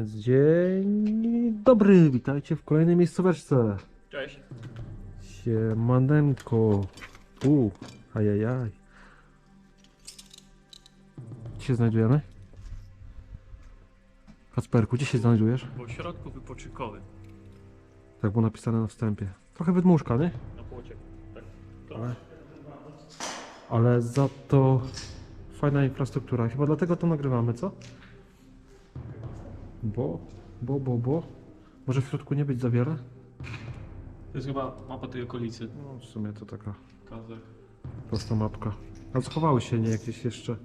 więc dzień dobry, witajcie w kolejnej miejscóweczce. Cześć. Siemanenko. U, ajajaj. Gdzie się znajdujemy? Kacperku, gdzie się znajdujesz? W ośrodku wypoczynkowym Tak było napisane na wstępie. Trochę wydmuszka, nie? na płocie. Tak. Ale, ale za to fajna infrastruktura. Chyba dlatego to nagrywamy, co? Bo, bo, bo, bo. Może w środku nie być za wiele? To jest chyba mapa tej okolicy. No, w sumie to taka Kazach. prosta mapka. A schowały się nie jakieś jeszcze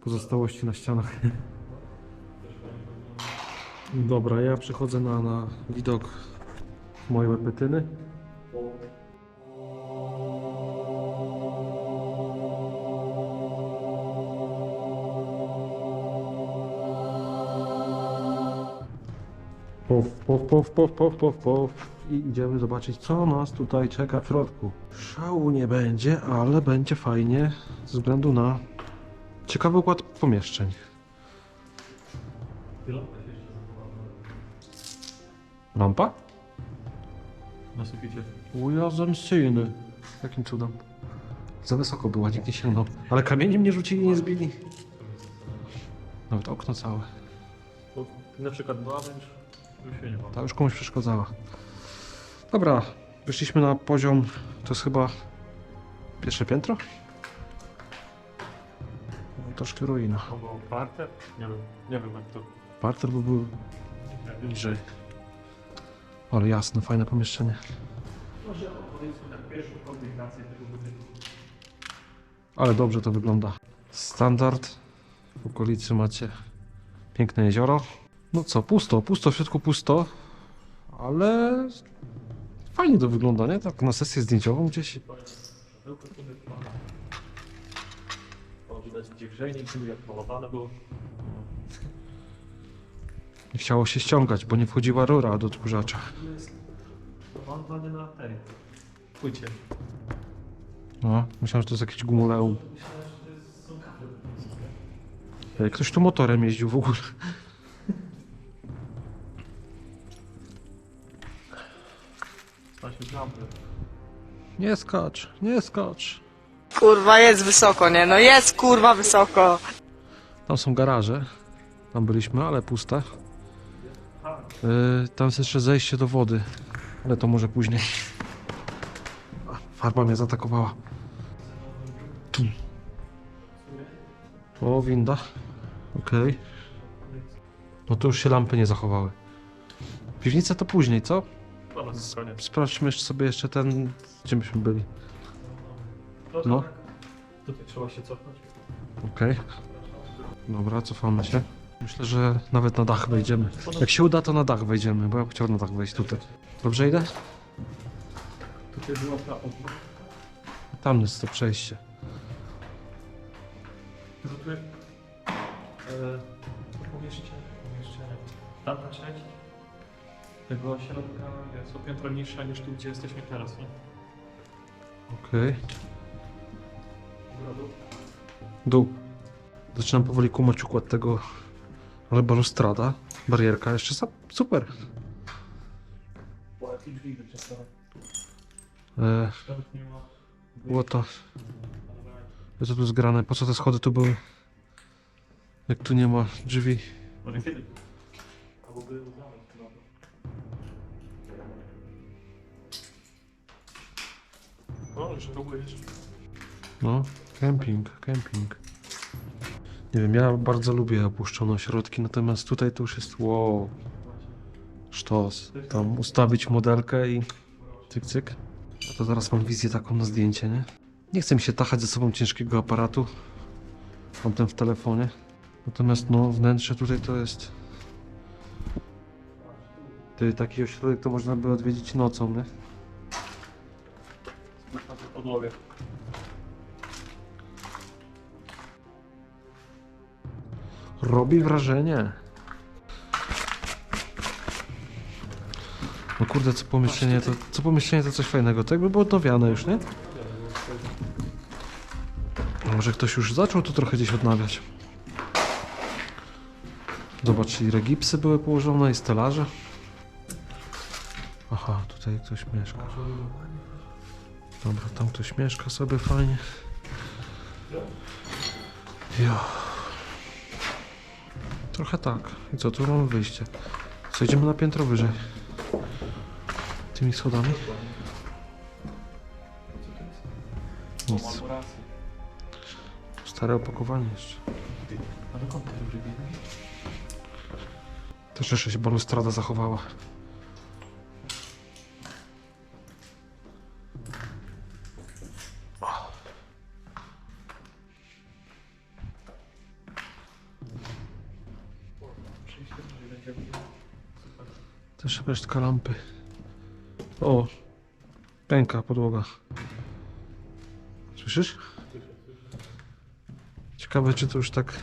pozostałości na ścianach. Dobra, ja przychodzę na, na widok mojej łepetyny. Pow, pow, pow, pow, pow, pow, pow. I idziemy zobaczyć, co nas tutaj czeka w środku. Szału nie będzie, ale będzie fajnie ze względu na ciekawy układ pomieszczeń. Lampa? Na suficie. Ujazem syny. Jakim cudem. Za wysoko była, nikt nie sięgnął. Ale kamieni mnie rzucili i nie zbili. Nawet okno całe. Na przykład była, więc Ta już komuś przeszkadzała. Dobra, wyszliśmy na poziom, to jest chyba pierwsze piętro? No, Troszkę ruina. To było parter? Nie wiem. Nie wiem jak to. Parter by był niżej. Ale jasne, fajne pomieszczenie. Może opowiedzmy tak pierwszą kombinację tego budynku. Ale dobrze to wygląda. Standard. W okolicy macie piękne jezioro. No co, pusto, pusto, w środku pusto. Ale fajnie to wygląda, nie? Tak na sesję zdjęciową gdzieś. Widać gdzie grzejnik był, jak malowane było. Nie chciało się ściągać, bo nie wchodziła rura do odkurzacza. Malowane na tej płycie. No, myślałem, że to jest jakieś gumuleum. Myślałem, że to jest są kable. Ej, Ktoś tu motorem jeździł w ogóle. Nie skacz, nie skacz. Kurwa, jest wysoko, nie? No jest kurwa wysoko. Tam są garaże. Tam byliśmy, ale puste. Yy, tam jest jeszcze zejście do wody. Ale to może później. A, Farba mnie zaatakowała. Tu. O, winda. Okej. No to już się lampy nie zachowały. Piwnica to później, co? To na. Sprawdźmy jeszcze sobie jeszcze ten, gdzie myśmy byli. No. Tutaj trzeba się cofnąć. Okej. Dobra, cofamy się. Myślę, że nawet na dach wejdziemy. Jak się uda, to na dach wejdziemy, bo ja bym chciał na dach wejść tutaj. Dobrze idę? Tutaj była ta okno. Tam jest to przejście. Rzutuje. E, pomieszczenie, pomieszczenie. Tamta część tego środka jest o piętro niższa niż tu, gdzie jesteśmy teraz, nie? Okej. Góra, dół. Dół. Zaczynam powoli kumać układ tego ale balustrada. Barierka jeszcze sa- super. Po jakich drzwi wyczesane. E, Nawet nie ma. było to... Co tu jest grane? Po co te schody tu były? Jak tu nie ma drzwi. Może kiedy? Albo były uznane No, już próbujesz. No, kemping, kemping. Nie wiem, ja bardzo lubię opuszczone ośrodki, natomiast tutaj to już jest wow. Sztos. Tam ustawić modelkę i cyk, cyk. A to zaraz mam wizję taką na zdjęcie, nie? Nie chcę mi się tachać ze sobą ciężkiego aparatu. Mam ten w telefonie. Natomiast no, wnętrze tutaj to jest... Ty, taki ośrodek to można by odwiedzić nocą, nie? Podłogę. Robi wrażenie. No kurde, co pomieszczenie to, co pomieszczenie to coś fajnego. To jakby było odnawiane już, nie? Może ktoś już zaczął to trochę gdzieś odnawiać. Zobacz, i regipsy były położone, i stelaże. Aha, tutaj ktoś mieszka. Dobra, tam ktoś mieszka sobie fajnie. Jo. Trochę tak. I co, tu mamy wyjście. Co, idziemy na piętro wyżej. Tymi schodami? Nic. Stare opakowanie jeszcze. A dokąd te rury biegną? Też jeszcze się balustrada zachowała. Resztka lampy. O! Pęka podłoga. Słyszysz? Ciekawe, czy to już tak...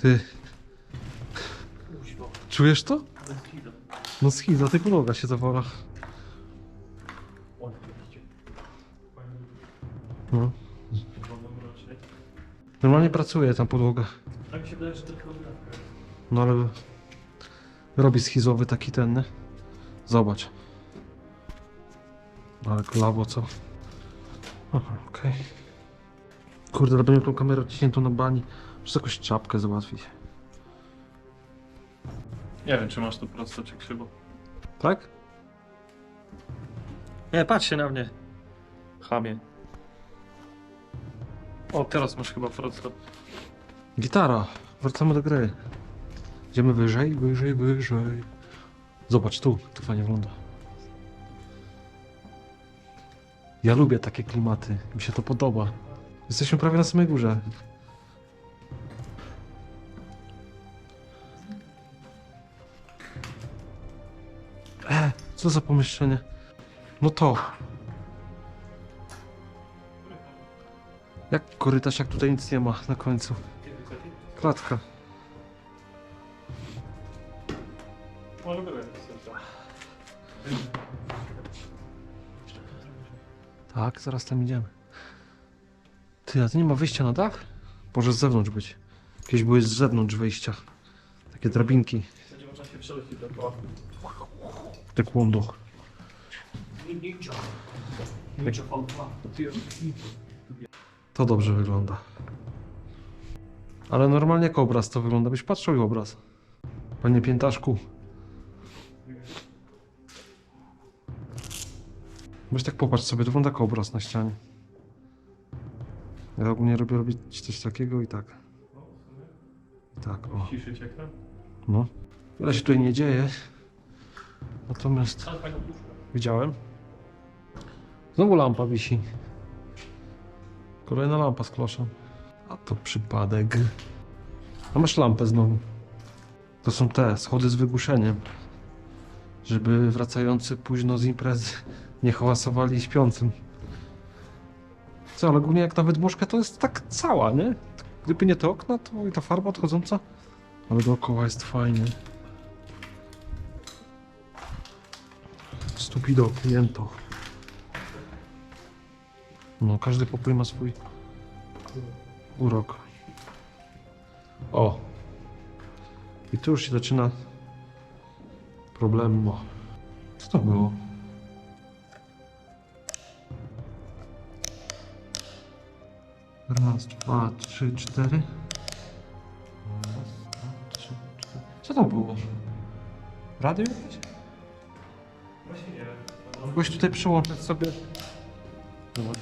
Ty... Czujesz to? No schiza, ty podłoga się zawala. No. Normalnie pracuje tam podłoga. Tak się wydaje, że jest. No ale... Robi schizowy taki ten? Zobacz. Ale klawo, co? Aha, okej. Kurde, ale będę tą kamerę odciśniętą na bani. Muszę jakąś czapkę załatwić. Nie wiem, czy masz to prosto, czy krzywo. Tak? Nie, patrz się na mnie. Chamie. O, teraz masz chyba prosto. Gitara. Wracamy do gry. Idziemy wyżej, wyżej, wyżej. Zobacz tu, to fajnie wygląda. Ja lubię takie klimaty. Mi się to podoba. Jesteśmy prawie na samej górze. E, co za pomieszczenie? No to. Jak korytarz, jak tutaj nic nie ma na końcu? Klatka. Tak, zaraz tam idziemy. Ty, a to nie ma wyjścia na dach? Może z zewnątrz być. Jakieś były z zewnątrz wyjścia. Takie drabinki. Będzie można się przelecieć do koła. Te kłondo. Ninja. Ninja V2. To dobrze wygląda. Ale normalnie jak obraz to wygląda. Byś patrzył i obraz. Panie piętaszku. Weź tak popatrz sobie, to wygląda jak obraz na ścianie. Ja ogólnie lubię robić coś takiego i tak. I tak, o. Ciszyć ekran. No. Wiele się tutaj nie dzieje. Natomiast widziałem. Znowu lampa wisi. Kolejna lampa z kloszem. A to przypadek. A masz lampę znowu. To są te schody z wygłuszeniem. Żeby wracający późno z imprezy nie hałasowali śpiącym. Co, ale ogólnie jak na wydmuszkę to jest tak cała, nie? Gdyby nie te okna, to i ta farba odchodząca. Ale dookoła jest fajnie. Stupido, kliento. No, każdy pokój ma swój urok. O! I tu już się zaczyna problem. Co to było? Raz, dwa, trzy, cztery. Raz, dwa, trzy, cztery. Co to było? Radio jakieś? Właśnie nie wiem. Mogłeś tutaj przyłączyć sobie. Zobacz.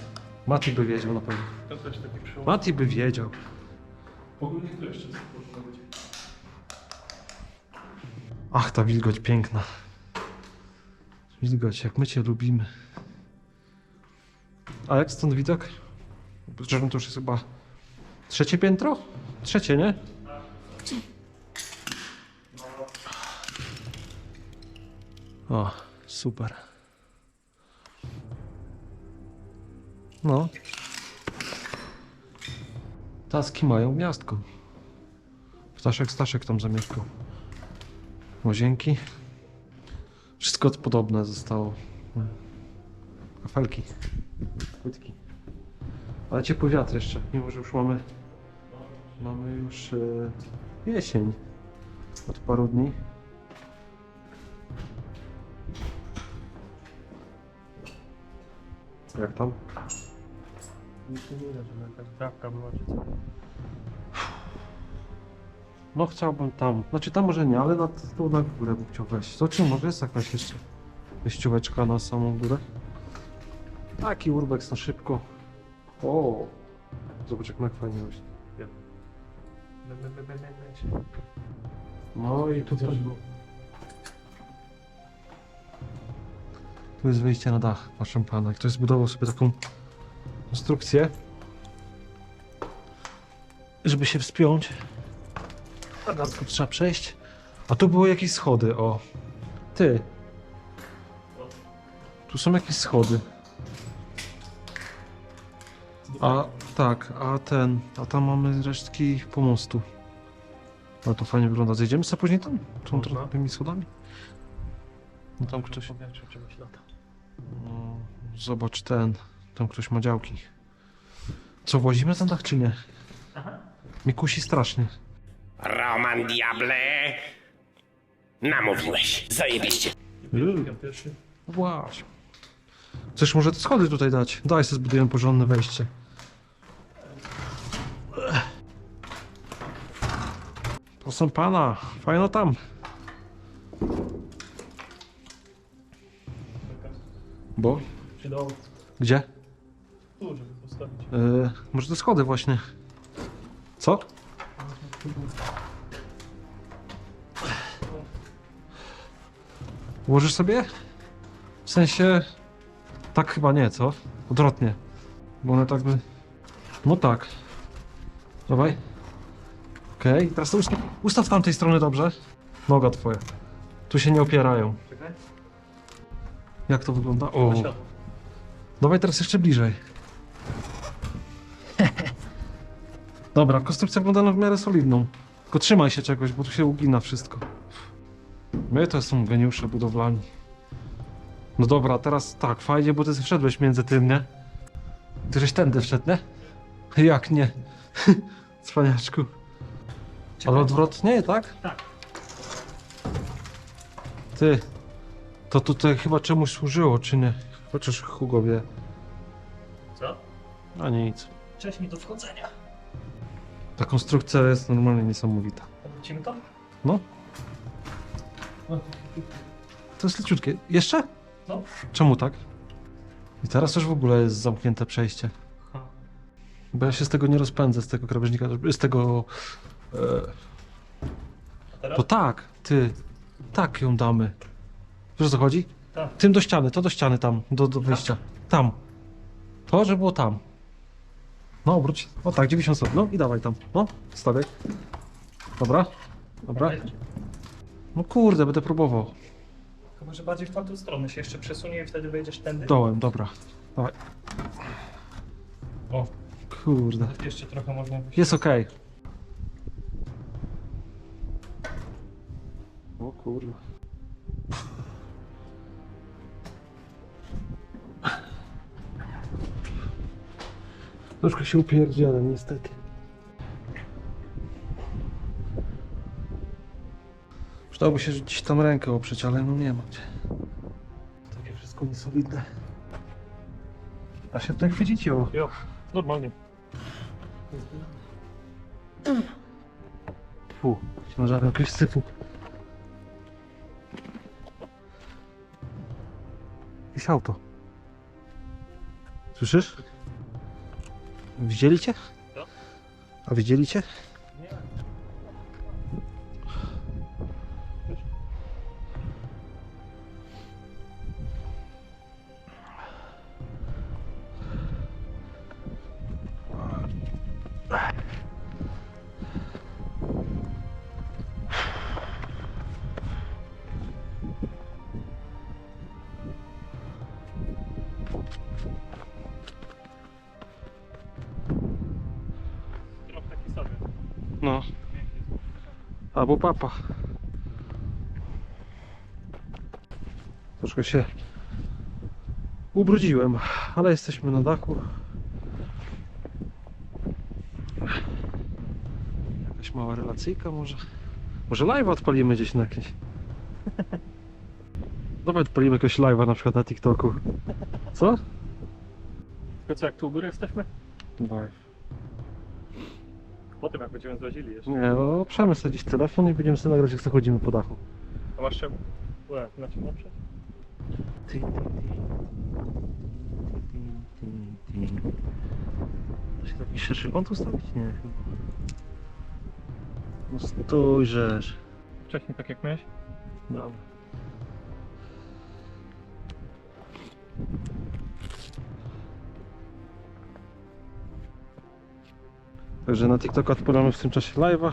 Mati by wiedział na pewno. To też taki przyłom. Mati by wiedział. Ogólnie tu jeszcze powinno być. Ach, ta wilgoć piękna. Wilgoć, jak my cię lubimy. A jak stąd widok? Zresztą to już jest chyba trzecie piętro? Trzecie, nie? O, super. No. Taski mają miastko. Ptaszek Staszek tam zamieszkał. Łazienki. Wszystko podobne zostało. Kafelki. Płytki. Ale ciepły wiatr jeszcze, mimo że już mamy Mamy już e, jesień od paru dni. Jak tam? Nic nie widać, że jakaś trawka była czy co. No chciałbym tam. Znaczy tam może nie, ale na, tu na górę bym chciał wejść. To czy może jest jakaś jeszcze wejścióweczka na samą górę? Taki urbex na szybko. O, Zobacz jak fajnie rośnie. No i tu Coś też było. Tu jest wyjście na dach, proszę pana. Ktoś zbudował sobie taką konstrukcję, żeby się wspiąć. A na to trzeba przejść. A tu były jakieś schody, o. Ty. Tu są jakieś schody. A tak, a ten, a tam mamy resztki pomostu. No to fajnie wygląda. Zejdziemy sobie później tam? Tą Można. trochę tymi schodami? No tam ktoś. lata. No, zobacz ten. Tam ktoś ma działki. Co, włazimy ten dach czy nie? Aha. Mnie kusi strasznie. Roman Diable! Namówiłeś. Zajebiście. Ja pierwszy. Właśnie. Chcesz może te schody tutaj dać? Daj sobie zbudujemy porządne wejście. Proszę pana, fajno tam. Bo? Gdzie? tu, żeby postawić. Yy, może te schody właśnie. Co? Ułożysz sobie? W sensie... Tak chyba nie, co? Odwrotnie. Bo one tak by... No tak. Dawaj. Okej, teraz to ustaw, ustaw tamtej strony dobrze. Noga twoja. Tu się nie opierają. Czekaj. Jak to wygląda? O, Na światło. dawaj teraz jeszcze bliżej. Dobra, konstrukcja wygląda na w miarę solidną. Tylko trzymaj się czegoś, bo tu się ugina wszystko. My to są geniusze budowlani. No dobra, teraz tak, fajnie, bo ty wszedłeś między tym, nie? Ty żeś tędy wszedł, nie? Jak nie? Cwaniaczku. Ale odwrotnie, tak? Tak. Ty, to tutaj chyba czemuś służyło, czy nie? Chociaż Hugo wie. Co? A nic. Wcześniej do wchodzenia. Ta konstrukcja jest normalnie niesamowita. Odwrócimy to? No, No. to jest leciutkie. Jeszcze? No. Czemu tak? I teraz już w ogóle jest zamknięte przejście. Bo ja się z tego nie rozpędzę, z tego krawężnika, z tego... Teraz? to tak, ty, tak ją damy. Wiesz o co chodzi? Tak. Tym do ściany, to do ściany tam, do, do wyjścia. Tam. To, że było tam. No, obróć. O tak, 90 stopni. No i dawaj tam. No, stawiaj. Dobra. Dobra. No kurde, będę próbował. Tylko może bardziej w tamtą stronę się jeszcze przesunie i wtedy wejdziesz tędy. Dołem, dobra. Dawaj. O, Kurde. jeszcze trochę można wyjść. Jest okej. O kurwa. Troszkę się upierdzielę, niestety. Przydałoby się gdzieś tam rękę oprzeć, ale no nie ma gdzie. Takie wszystko niesolidne. Da się tutaj chwycić ją. Jo, normalnie. Fu, ciężarem jakiegoś syfu. Jakieś auto. Słyszysz? Widzieli cię? A widzieli cię? Taki sobie. No. Albo papa. Troszkę się ubrudziłem, ale jesteśmy na dachu. mała relacyjka może? Może live odpalimy gdzieś na jakieś. Dawaj odpalimy jakiegoś live'a na przykład na TikToku. Co? Tylko co, jak tu u góry jesteśmy? Live. Potem jak będziemy złazili jeszcze. Nie, no przemy sobie gdzieś telefon i będziemy sobie nagrać jak sobie chodzimy po dachu. A masz czemu? Łe, na czym lepsze? Ty, ty, ty. Ty, ty, ty. Da się taki szerszy kąt ustawić? Nie, chyba. No stójrzesz. Wcześniej tak jak miałeś? Dobra. Także na TikToka odpalamy w tym czasie live'a.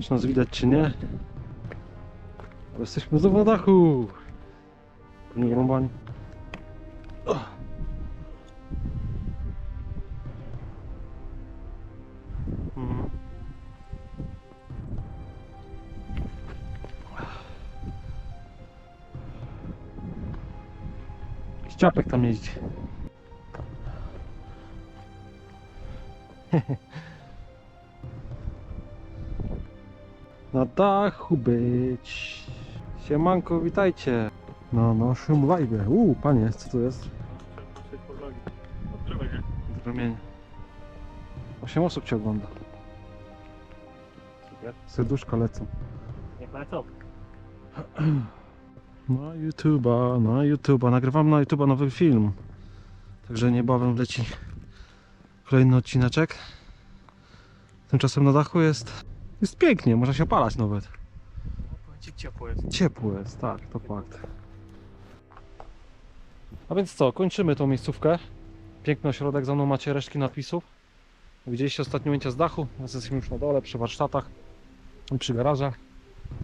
Czy nas widać, czy nie. Jesteśmy znowu na dachu. Nie rąbani. Mhm. Ściapek tam jeździ. Na dachu być. Siemanko, witajcie. No, no, szum live. Uuu, panie, co to jest? Przejść podlogi. Odkryłeś, nie? Promienie. 8 osób cię ogląda. Super. Serduszka lecą. Niech lecą. Na YouTube'a, na YouTube'a. Nagrywam na YouTube'a nowy film. Także niebawem leci kolejny odcineczek. Tymczasem na dachu jest, jest pięknie, można się opalać nawet. Ciepło jest. Ciepło jest, tak, to fakt. A więc co, kończymy tą miejscówkę. Piękny ośrodek, za mną macie resztki napisów. Widzieliście ostatnie ujęcia z dachu, teraz jesteśmy już na dole, przy warsztatach i przy garażach.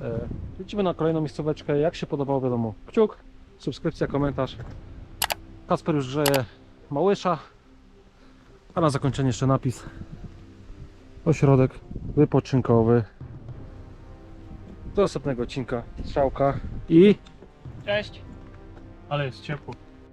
E, Lecimy na kolejną miejscóweczkę. Jak się podobało, wiadomo, kciuk, subskrypcja, komentarz. Kasper już grzeje małysza. A na zakończenie jeszcze napis. Ośrodek wypoczynkowy. Do następnego odcinka. Strzałka i Cześć! Ale jest ciepło.